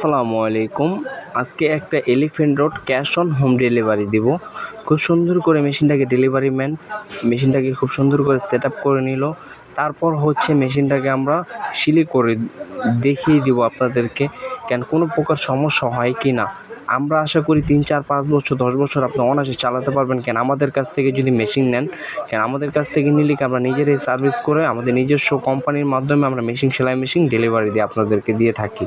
আসসালামু আলাইকুম। আজকে একটা elephant road cash on home delivery দিব। খুব সুন্দর করে মেশিনটাকে ডেলিভারি ম্যান মেশিনটাকে খুব সুন্দর করে সেট করে নিল। তারপর হচ্ছে মেশিনটাকে আমরা সিলি করে দেখিয়ে দিব আপনাদেরকে। কেন কোনো প্রকার সমস্যা হয় কি না? আমরা আশা করি তিন, চার, পাঁচ বছর, দশ বছর আপনি অনায়াসে চালাতে পারবেন। কেন? আমাদের কাছ থেকে যদি মেশিন নেন, কেন? আমাদের কাছ থেকে নিলে কি আমরা নিজেরাই সার্ভিস করে আমাদের নিজস্ব কোম্পানির মাধ্যমে আমরা মেশিন সেলাই মেশিন ডেলিভারি দিয়ে আপনাদেরকে দিয়ে থাকি।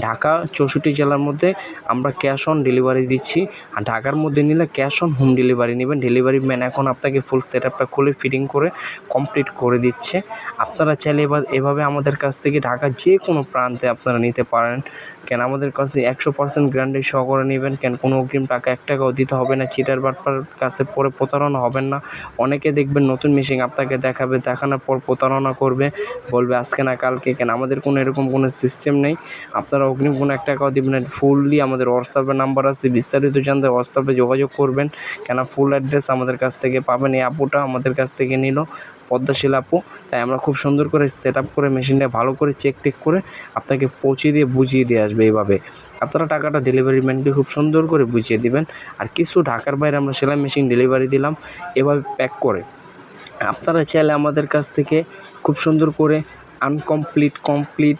ঢাকা চৌষট্টি জেলার মধ্যে আমরা ক্যাশ অন ডেলিভারি দিচ্ছি। আর ঢাকার মধ্যে নিলে ক্যাশ অন হোম ডেলিভারি নেবেন। ডেলিভারি ম্যান এখন আপনাকে ফুল সেট আপটা খুলে ফিটিং করে কমপ্লিট করে দিচ্ছে। আপনারা চাইলে এবার এভাবে আমাদের কাছ থেকে ঢাকার যে কোনো প্রান্তে আপনারা নিতে পারেন। কেন? আমাদের কাছ থেকে একশো পার্সেন্ট গ্যারান্টি সহকারে নেবেন। কেন? কোনো অগ্রিম টাকা এক টাকাও দিতে হবে না। চিটার বাটপার কাছে পরে প্রতারণা হবেন না। অনেকে দেখবেন নতুন মেশিন আপনাকে দেখাবে, দেখানোর পর প্রতারণা করবে, বলবে, আজকে না, কালকে কেন? আমাদের কোনো এরকম কোনো সিস্টেম নেই। আপনারা অগ্রিম কোনো এক টাকাও দেবেন না। ফুললি আমাদের হোয়াটসঅ্যাপে নাম্বার আছে। বিস্তারিত জানতে হোয়াটসঅ্যাপে যোগাযোগ করবেন। কেন? ফুল অ্যাড্রেস আমাদের কাছ থেকে পাবেন। এই আপুটা আমাদের কাছ থেকে নিল, পদ্মাশীল আপু। তাই আমরা খুব সুন্দর করে সেট আপ করে মেশিনটা ভালো করে চেক টেক করে আপনাকে পৌঁছে দিয়ে, বুঝিয়ে দিয়ে আসবে এইভাবে। আপনারা টাকাটা ডেলিভারি ম্যানকে খুব সুন্দর করে বুঝিয়ে দিবেন। আর কিছু ঢাকার বাইরে আমরা সেলাই মেশিন ডেলিভারি দিলাম, এভাবে প্যাক করে। আপনারা চাইলে আমাদের কাছ থেকে খুব সুন্দর করে আনকমপ্লিট কমপ্লিট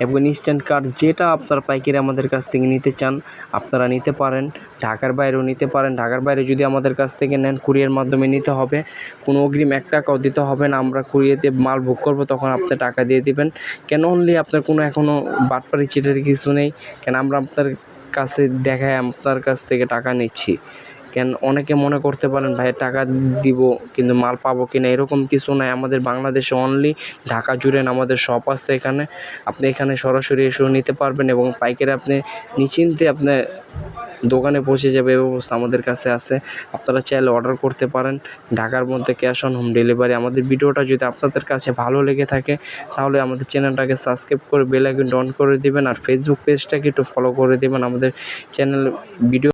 এবং ইনস্ট্যান্ট কার্ড যেটা আপনার পাইকারি আমাদের কাছ থেকে নিতে চান, আপনারা নিতে পারেন। ঢাকার বাইরেও নিতে পারেন। ঢাকার বাইরে যদি আমাদের কাছ থেকে নেন কুরিয়ার মাধ্যমে নিতে হবে। কোনো অগ্রিম এক টাকাও দিতে হবে না। আমরা কুরিয়াতে মাল বুক করব, তখন আপনি টাকা দিয়ে দিবেন। কেন অনলি আপনার কোনো এখনও বাটপারি চিটারি কিছু নেই? কেন আমরা আপনার কাছে দেখায় আপনার কাছ থেকে টাকা নিচ্ছি। কেন অনেকে মনে করতে পারেন, ভাই, টাকা দিব, কিন্তু মাল পাবো কি না? এরকম কিছু নাই। আমাদের বাংলাদেশে অনলি ঢাকা জুড়ে আমাদের শপ আছে এখানে। আপনি এখানে সরাসরি এসেও নিতে পারবেন এবং পাইকারি আপনি নিশ্চিন্তে আপনার দোকানে পৌঁছে যাবে এই ব্যবস্থা আমাদের কাছে আছে। আপনারা চাইলে অর্ডার করতে পারেন। ঢাকার মধ্যে ক্যাশ অন হোম ডেলিভারি আমাদের ভিডিওটা যদি আপনাদের কাছে ভালো লেগে থাকে, তাহলে আমাদের চ্যানেলটাকে সাবস্ক্রাইব করে বেল অন করে দেবেন। আর ফেসবুক পেজটাকে একটু ফলো করে দেবেন। আমাদের চ্যানেল ভিডিও